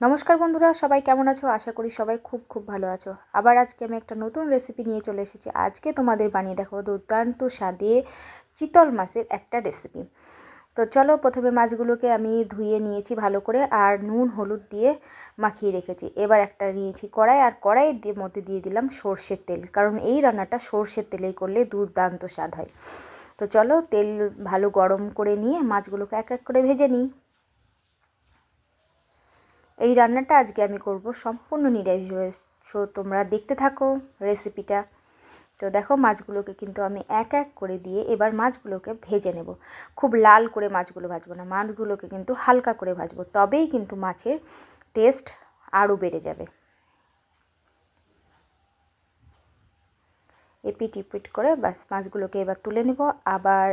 নমস্কার বন্ধুরা, সবাই কেমন আছো? আশা করি সবাই খুব খুব ভালো আছো। আবার আজকে আমি একটা নতুন রেসিপি নিয়ে চলে এসেছি। আজকে তোমাদের বানিয়ে দেখাবো দুর্দান্ত স্বাদে চিতল মাছের একটা রেসিপি তো চলো প্রথমে মাছগুলোকে আমি ধুয়ে নিয়েছি ভালো করে আর নুন, হলুদ দিয়ে মাখিয়ে রেখেছি। এবার একটা নিয়েছি কড়াই আর কড়াইয়ের মধ্যে দিয়ে দিলাম সর্ষের তেল। কারণ এই রান্নাটা সর্ষের তেলেই করলে দুর্দান্ত স্বাদ হয়। তো চলো তেল ভালো গরম করে নিয়ে মাছগুলোকে এক এক করে ভেজে নিই। এই রান্নাটা আজকে আমি করব সম্পূর্ণ নিরামিষ সো তোমরা দেখতে থাকো রেসিপিটা তো দেখো মাছগুলোকে কিন্তু আমি এক এক করে দিয়ে এবার মাছগুলোকে ভেজে নেব। খুব লাল করে মাছগুলো ভাজবো না, মাছগুলোকে কিন্তু হালকা করে ভাজবো, তবেই কিন্তু মাছের টেস্ট আরও বেড়ে যাবে। এপিট ইপিট করে বাস মাছগুলোকে এবার তুলে নেব। আবার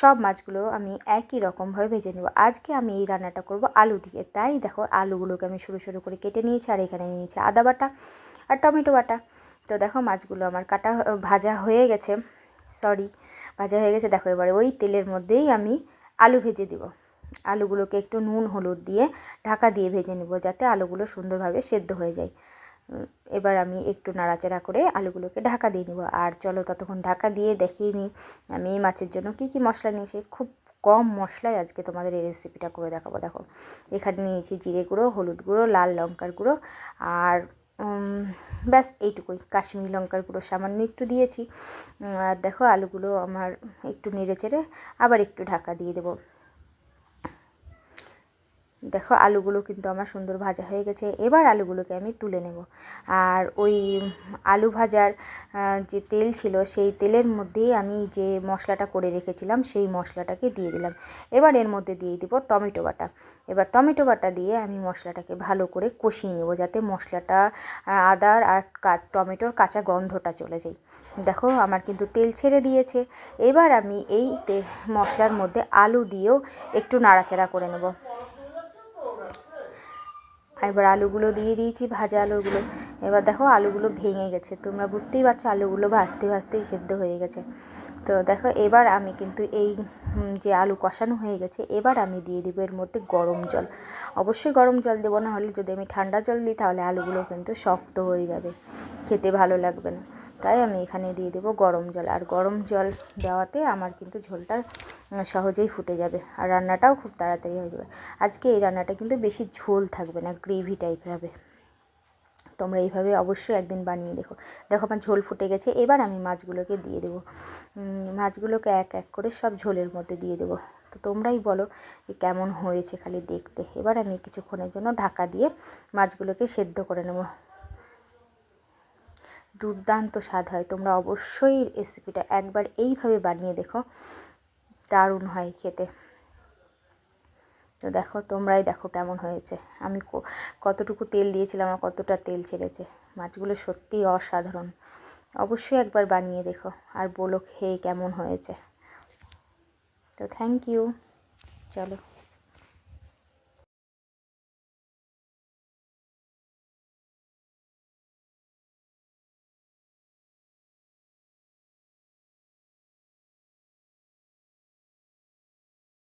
সব মাছগুলো আমি একই রকমভাবে ভেজে নেব। আজকে আমি এই রান্নাটা করব আলু দিয়ে। তাই দেখো আলুগুলোকে আমি সরু সরু করে কেটে নিয়েছি আর এখানে নিয়েছি আদা বাটা আর টমেটো বাটা। তো দেখো মাছগুলো আমার কাটা ভাজা হয়ে গেছে। সরি, ভাজা হয়ে গেছে। দেখো এবারে ওই তেলের মধ্যেই আমি আলু ভেজে দিব। আলুগুলোকে একটু নুন, হলুদ দিয়ে ঢাকা দিয়ে ভেজে নেব যাতে আলুগুলো সুন্দরভাবে সেদ্ধ হয়ে যায়। এবার আমি একটু নাড়াচাড়া করে আলুগুলোকে ঢাকা দিয়ে নিব। আর চলো ততক্ষণ ঢাকা দিয়ে দেখিয়ে নিই আমি এই মাছের জন্য কি কি মশলা নিয়েছি। খুব কম মশলায় আজকে তোমাদের এই রেসিপিটা করে দেখাবো। দেখো, এখানে নিয়েছি জিরে গুঁড়ো, হলুদ গুঁড়ো, লাল লঙ্কার গুঁড়ো আর ব্যাস এইটুকুই। কাশ্মীরি লঙ্কার গুঁড়ো সামান্য একটু দিয়েছি। আর দেখো আলুগুলো আমার একটু নেড়ে চেড়ে আবার একটু ঢাকা দিয়ে দেবো। দেখো, আলুগুলো কিন্তু আমার সুন্দর ভাজা হয়ে গেছে। এবার আলুগুলোকে আমি তুলে নেব। আর ওই আলু ভাজার যে তেল ছিল, সেই তেলের মধ্যেই আমি যে মশলাটা করে রেখেছিলাম, সেই মশলাটাকে দিয়ে দিলাম। এবার এর মধ্যে দিয়ে দিব টমেটো বাটা। এবার টমেটো বাটা দিয়ে আমি মশলাটাকে ভালো করে কষিয়ে নেব, যাতে মশলাটা আদার আর টমেটোর কাঁচা গন্ধটা চলে যায়। দেখো, আমার কিন্তু তেল ছেড়ে দিয়েছে। এবার আমি এই মশলার মধ্যে আলু দিয়েও একটু নাড়াচাড়া করে নেব। এবার আলুগুলো দিয়ে দিয়েছি, ভাজা আলুগুলো। এবার দেখো আলুগুলো ভেঙে গেছে। তোমরা বুঝতেই পারছ আলুগুলো ভাজতে ভাজতেই সেদ্ধ হয়ে গেছে। তো দেখো এবার আমি কিন্তু এই যে আলু কষানো হয়ে গেছে, এবার আমি দিয়ে দেবো এর মধ্যে গরম জল। অবশ্যই গরম জল দেবো না হলে যদি আমি ঠান্ডা জল দিই, তাহলে আলুগুলো কিন্তু শক্ত হয়ে যাবে। খেতে ভালো লাগবে না। তাই আমি এখানে দিয়ে দেবো গরম জল। আর গরম জল দেওয়াতে আমার কিন্তু ঝোলটা সহজেই ফুটে যাবে আর রান্নাটাও খুব তাড়াতাড়ি হয়ে যাবে। আজকে এই রান্নাটা কিন্তু বেশি ঝোল থাকবে না, গ্রেভি টাইপের হবে। তোমরা এইভাবে অবশ্যই একদিন বানিয়ে দেখো। দেখো আমার ঝোল ফুটে গেছে, এবার আমি মাছগুলোকে দিয়ে দেবো। মাছগুলোকে এক এক করে সব ঝোলের মধ্যে দিয়ে দেবো। তো তোমরাই বলো যে কেমন হয়েছে খালি দেখতে। এবার আমি কিছুক্ষণের জন্য ঢাকা দিয়ে মাছগুলোকে সেদ্ধ করে নেব। দুর্দান্ত স্বাদ হয়। তোমরা অবশ্যই রেসিপিটা একবার এইভাবে বানিয়ে দেখো। দারুণ হয় খেতে। তো দেখো, তোমরাই দেখো কেমন হয়েছে। আমি কতটুকু তেল দিয়েছিলাম আর কতটা তেল ছেড়েছে। মাছগুলো সত্যিই অসাধারণ। অবশ্যই একবার বানিয়ে দেখো আর বলো খেয়ে কেমন হয়েছে। তো থ্যাংক ইউ চলো।